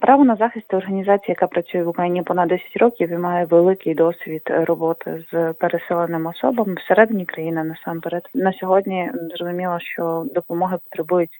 Право на захист це організація, яка працює в Україні понад 10 років і має великий досвід роботи з переселеними особами всередині країни насамперед. На сьогодні зрозуміло, що допомоги потребують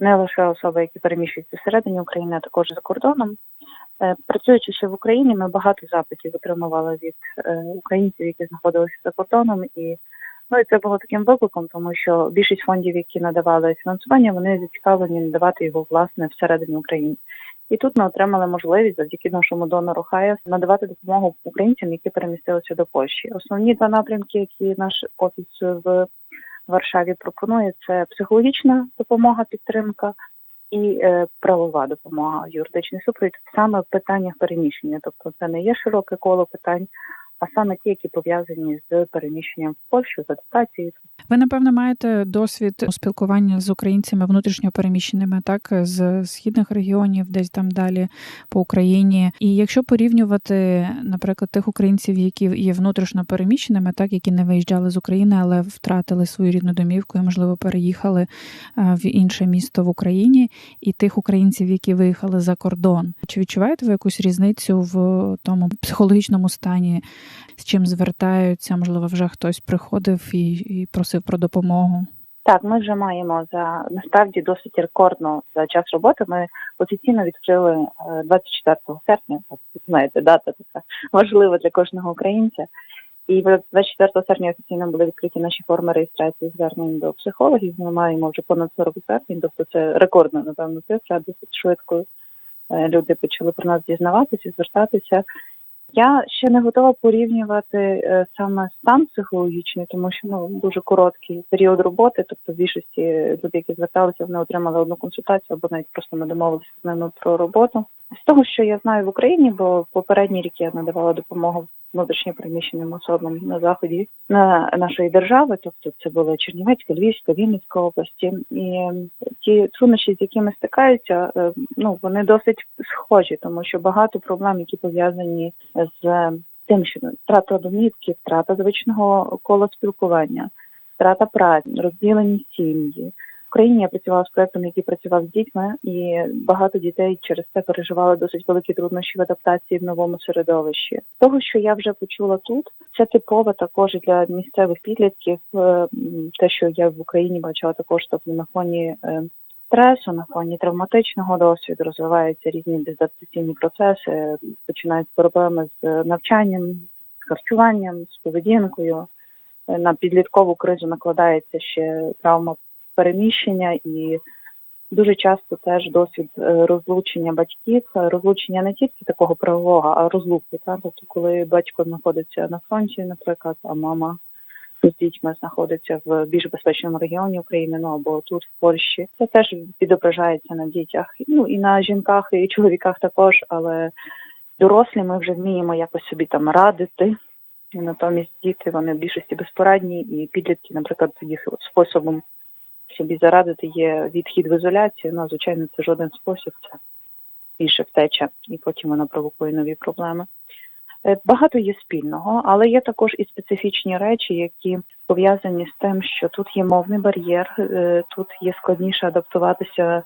не лише особи, які переміщуються всередині України, а також за кордоном. Е, Працюючи ще в Україні, ми багато запитів отримували від е, українців, які знаходилися за кордоном, і ну і це було таким викликом, тому що більшість фондів, які надавали фінансування, вони зацікавлені надавати його власне всередині України. І тут ми отримали можливість завдяки нашому донору ХАЯС надавати допомогу українцям, які перемістилися до Польщі. Основні два напрямки, які наш офіс в Варшаві пропонує, це психологічна допомога, підтримка і е, правова допомога, юридичний супровід саме в питаннях переміщення. Тобто це не є широке коло питань, а саме ті, які пов'язані з переміщенням в Польщу, з адаптацією. Ви напевно маєте досвід спілкування з українцями внутрішньо переміщеними, так з східних регіонів, десь там далі по Україні. І якщо порівнювати, наприклад, тих українців, які є внутрішньо переміщеними, так які не виїжджали з України, але втратили свою рідну домівку і, можливо, переїхали е, в інше місто в Україні, і тих українців, які виїхали за кордон, чи відчуваєте ви якусь різницю в тому психологічному стані, з чим звертаються? Можливо, вже хтось приходив і, і просив про допомогу. Так, ми вже маємо за насправді досить рекордно за час роботи. Ми офіційно відкрили е, 24 серпня. Так, знаєте, дата така важлива для кожного українця. І 24 серпня офіційно були відкриті наші форми реєстрації звернень до психологів. Ми маємо вже понад 40 звернень, тобто це рекордна, напевно, цифра, досить швидко е, люди почали про нас дізнаватися, звертатися. Я ще не готова порівнювати е, саме стан психологічний, тому що ну дуже короткий період роботи. Тобто, більшості людей, які зверталися, вони отримали одну консультацію або навіть просто ми домовилися з ними про роботу. З того, що я знаю в Україні, бо попередній рік я надавала допомогу внутрішньо переміщеним особам на заході на нашої держави, тобто це були Чернівецька, Львівська, Вінницька області, і ті труднощі, з якими стикаються, е, ну вони досить схожі, тому що багато проблем, які пов'язані з тим, що втрата домівки, втрата звичного кола спілкування, втрата праці, розділені сім'ї. Україні я працювала з проектом, який працював з дітьми, і багато дітей через це переживали досить великі труднощі в адаптації в новому середовищі. Того, що я вже почула тут, це типово також для місцевих підлітків. е, Те, що я в Україні бачила також тобто на фоні е, стресу, на фоні травматичного досвіду розвиваються різні дезадаптаційні процеси, починаються проблеми з навчанням, з харчуванням, з поведінкою. Е, На підліткову кризу накладається ще травма переміщення і дуже часто теж досвід е, розлучення батьків, е, розлучення не тільки такого правового, а розлуки. Та? Тобто, коли батько знаходиться на фронті, наприклад, а мама з дітьми знаходиться в більш безпечному регіоні України, ну або тут, в Польщі, це теж відображається на дітях, ну і на жінках, і чоловіках також, але дорослі ми вже вміємо якось собі там радити. Натомість діти вони в більшості безпорадні, і підлітки, наприклад, їх способом собі зарадити є відхід в ізоляцію. Ну, звичайно, це жоден спосіб, це більше втеча, і потім вона провокує нові проблеми. Е, Багато є спільного, але є також і специфічні речі, які пов'язані з тим, що тут є мовний бар'єр, е, тут є складніше адаптуватися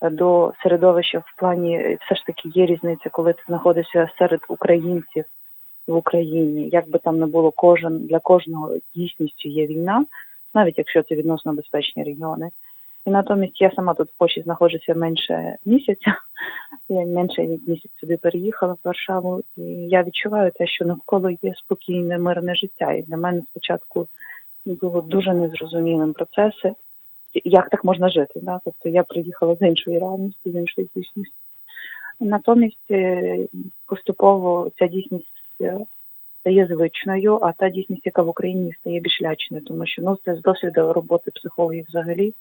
е, до середовища в плані все ж таки є різниця, коли ти знаходишся серед українців в Україні. Як би там не було, кожен для кожного дійсністю є війна, навіть якщо це відносно безпечні регіони. І натомість я сама тут в Польщі знаходжуся менше місяця. Я менше як місяць сюди переїхала в Варшаву, і я відчуваю те, що навколо є спокійне, мирне життя. І для мене спочатку було дуже незрозумілим процеси, як так можна жити. Да? Тобто я приїхала з іншої реальності, з іншої дійсності. Натомість е, поступово ця дійсність е, стає звичною, а та дійсність, яка в Україні стає більш лячною, тому що ну це з досвіду роботи психологів взагалі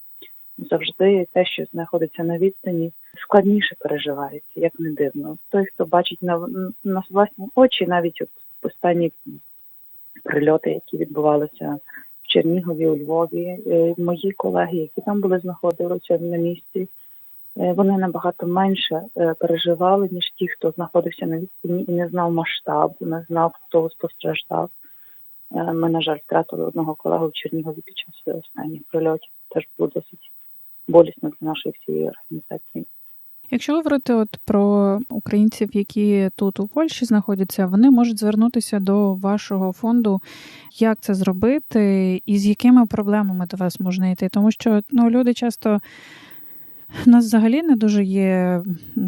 завжди те, що знаходиться на відстані, складніше переживається, як не дивно. Той, хто бачить на, на власні очі, навіть от останні прильоти, які відбувалися в Чернігові, у Львові, е, мої колеги, які там були, знаходилися на місці. Е, Вони набагато менше е, переживали, ніж ті, хто знаходився на відстані і не знав масштабу, не знав, хто постраждав. Е, Ми, на жаль, втратили одного колегу в Чернігові під час останніх прильотів. Теж було досить болісно для нашої всієї організації. Якщо говорити от про українців, які тут у Польщі знаходяться, вони можуть звернутися до вашого фонду. Як це зробити, і з якими проблемами до вас можна йти? Тому що ну, люди часто у нас взагалі не дуже є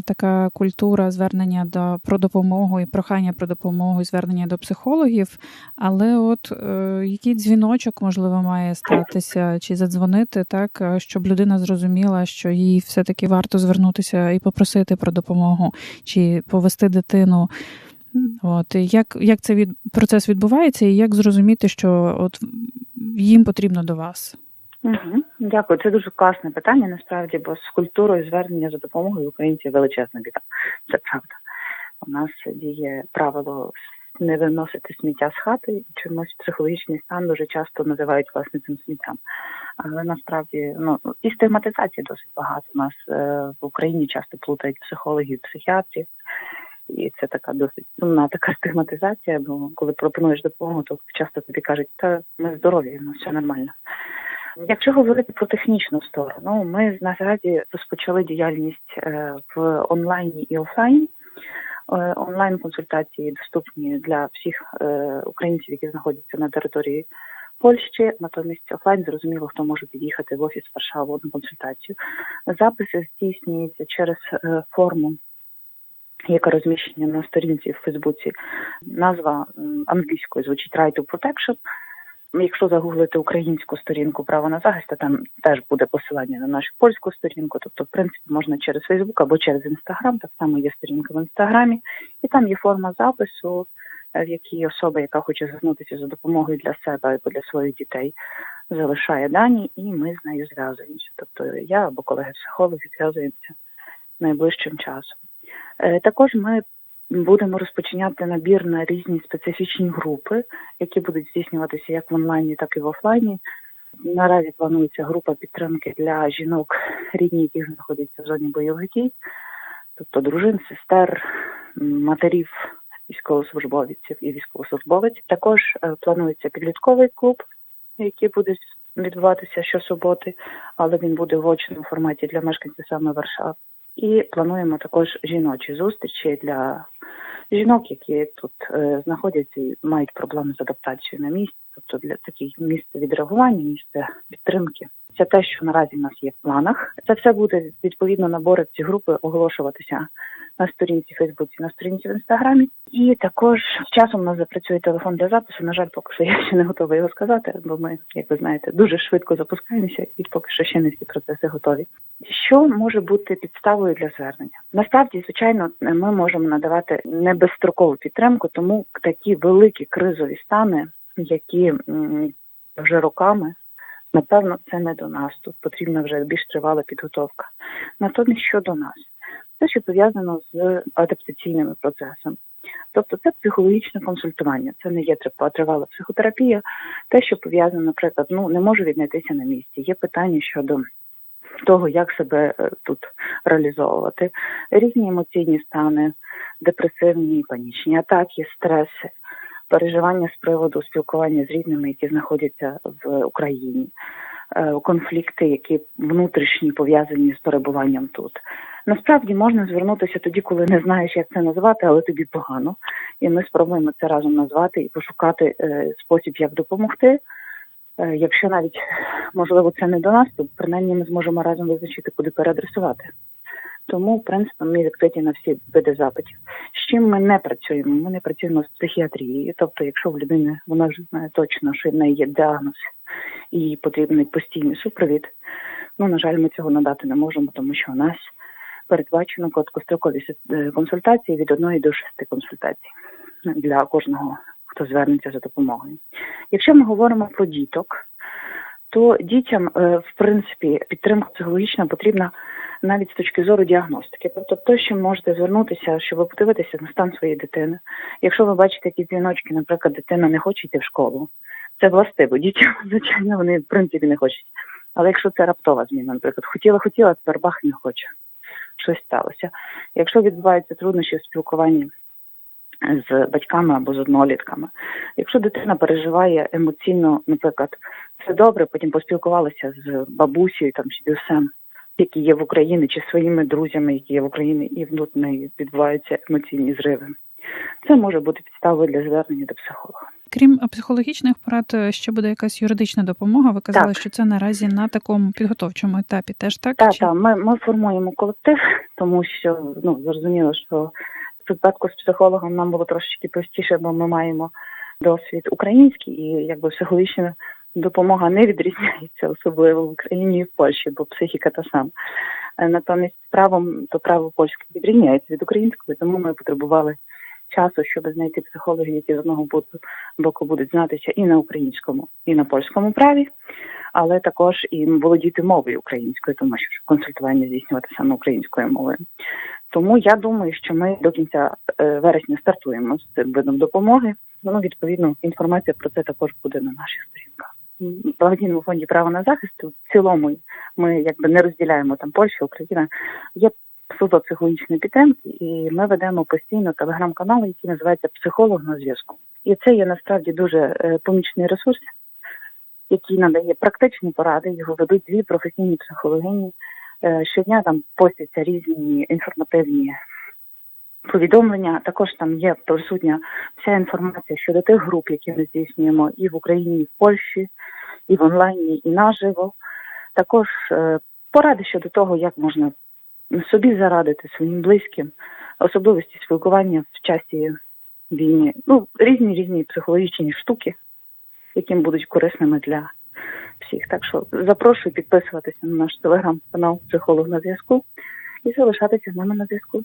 така культура звернення до про допомогу і прохання про допомогу, і звернення до психологів. Але от е, який дзвіночок можливо має статися чи задзвонити, так е, щоб людина зрозуміла, що їй все-таки варто звернутися і попросити про допомогу, чи повести дитину. От як, як цей від процес відбувається, і як зрозуміти, що от їм потрібно до вас? Угу. Дякую. Це дуже класне питання, насправді, бо з культурою звернення за допомогою українців величезна біда. Це правда. У нас діє правило не виносити сміття з хати, і чомусь психологічний стан дуже часто називають власне цим сміттям. Але насправді ну і стигматизації досить багато. У нас е, в Україні часто плутають психологів, психіатрів. І це така досить сумна така стигматизація, бо коли пропонуєш допомогу, то часто тобі кажуть, та ми здорові, ну все нормально. Якщо говорити про технічну сторону, ми наразі розпочали діяльність е, в онлайні і офлайні. Е, Онлайн консультації доступні для всіх е, українців, які знаходяться на території Польщі. Натомість офлайн зрозуміло, хто може під'їхати в офіс Варшави на консультацію. Записи здійснюються через форму, яка розміщена на сторінці в Фейсбуці. Назва англійською звучить Right to Protection. Якщо загуглити українську сторінку право на захист, то там теж буде посилання на нашу польську сторінку. Тобто, в принципі, можна через Фейсбук або через Інстаграм, так само є сторінка в інстаграмі, і там є форма запису, в якій особа, яка хоче звернутися за допомогою для себе або для своїх дітей, залишає дані, і ми з нею зв'язуємося. Тобто я або колеги-психологи зв'язуємося найближчим часом. Також ми Будемо розпочиняти набір на різні специфічні групи, які будуть здійснюватися як в онлайні, так і в офлайні. Наразі планується група підтримки для жінок, рідні, яких знаходяться в зоні бойових дій, тобто дружин, сестер, матерів, військовослужбовців і військовослужбовець. Також е, планується підлітковий клуб, який буде відбуватися щосуботи, але він буде в очному форматі для мешканців саме Варшави. І плануємо також жіночі зустрічі для жінок, які тут е, знаходяться і мають проблеми з адаптацією на місці, тобто для таких місць відреагування, місце підтримки. Це те, що наразі в нас є в планах. Це все буде відповідно набори ці групи оголошуватися на сторінці Фейсбуці, на сторінці в інстаграмі. І також з часом у нас запрацює телефон для запису. На жаль, поки що я ще не готова його сказати, бо ми, як ви знаєте, дуже швидко запускаємося, і поки що ще не всі процеси готові. Що може бути підставою для звернення? Насправді, звичайно, ми можемо надавати не безстрокову підтримку, тому такі великі кризові стани, які вже роками. Напевно, це не до нас. Тут потрібна вже більш тривала підготовка. Натомість, що до нас, те, що пов'язано з адаптаційними процесами. Тобто це психологічне консультування, це не є тривала психотерапія, те, що пов'язано, наприклад, ну не можу віднайтися на місці. Є питання щодо того, як себе е, тут реалізовувати, різні емоційні стани, депресивні, панічні атаки, стреси, переживання з приводу спілкування з рідними, які знаходяться в Україні. Е, конфлікти, які внутрішні пов'язані з перебуванням тут. Насправді можна звернутися тоді, коли не знаєш, як це назвати, але тобі погано. І ми спробуємо це разом назвати і пошукати е, спосіб, як допомогти. Е, якщо навіть можливо це не до нас, то принаймні ми зможемо разом визначити, куди переадресувати. Тому, в принципі, ми відкриті на всі види запитів. З чим ми не працюємо? Ми не працюємо з психіатрією. Тобто, якщо в людини вона вже знає точно, що в неї є діагноз і потрібний постійний супровід, ну на жаль, ми цього надати не можемо, тому що у нас передбачено короткострокові е, консультації від одної до шести консультацій для кожного, хто звернеться за допомогою. Якщо ми говоримо про діток, то дітям, е, в принципі, підтримка психологічна потрібна навіть з точки зору діагностики. Тобто, то, що можете звернутися, щоб подивитися на стан своєї дитини. Якщо ви бачите якісь дзвіночки, наприклад, дитина не хоче йти в школу, це властиво. Дітям, звичайно, вони в принципі не хочуть. Але якщо це раптова зміна, наприклад, хотіла, хотіла, тепер бах не хоче. Щось сталося. Якщо відбуваються труднощі в спілкуванні з батьками або з однолітками, якщо дитина переживає емоційно, наприклад, все добре, потім поспілкувалася з бабусею там чи дюсем, які є в Україні, чи своїми друзями, які є в Україні, і в неї відбуваються емоційні зриви. Це може бути підставою для звернення до психолога. Крім психологічних порад, ще буде якась юридична допомога. Ви казали, Так. що це наразі на такому підготовчому етапі. Теж так? Так, Чи- так, ми, ми формуємо колектив, тому що ну зрозуміло, що в випадку з психологом нам було трошечки простіше, бо ми маємо досвід український, і якби психологічна допомога не відрізняється, особливо в Україні і в Польщі, бо психіка та сама. Е, Натомість правом то право польське відрізняється від українського, тому ми потребували часу, щоб знайти психологів, які з одного боку- боку будуть знатися і на українському, і на польському праві але також і володіти мовою українською, тому що консультування здійснювати саме українською мовою. Тому я думаю, що ми до кінця е, вересня стартуємо з цим видом допомоги. Ну, відповідно, інформація про це також буде на наших сторінках. Благодійному фонді право на захист в цілому ми якби не розділяємо там Польща, Україна. Є служба психологічної підтримки, і ми ведемо постійно телеграм-канал, який називається Психолог на зв'язку. І це є насправді дуже е, помічний ресурс, який надає практичні поради. Його ведуть дві професійні психологині. Е, Щодня там постяться різні інформативні повідомлення. Також там є присутня вся інформація щодо тих груп, які ми здійснюємо і в Україні, і в Польщі, і в онлайні, і наживо. Також е, поради щодо того, як можна собі зарадити своїм близьким, особливості спілкування в часі війни. Ну, різні різні психологічні штуки, яким будуть корисними для всіх. Так що запрошую підписуватися на наш телеграм-канал Психолог на зв'язку і залишатися з нами на зв'язку.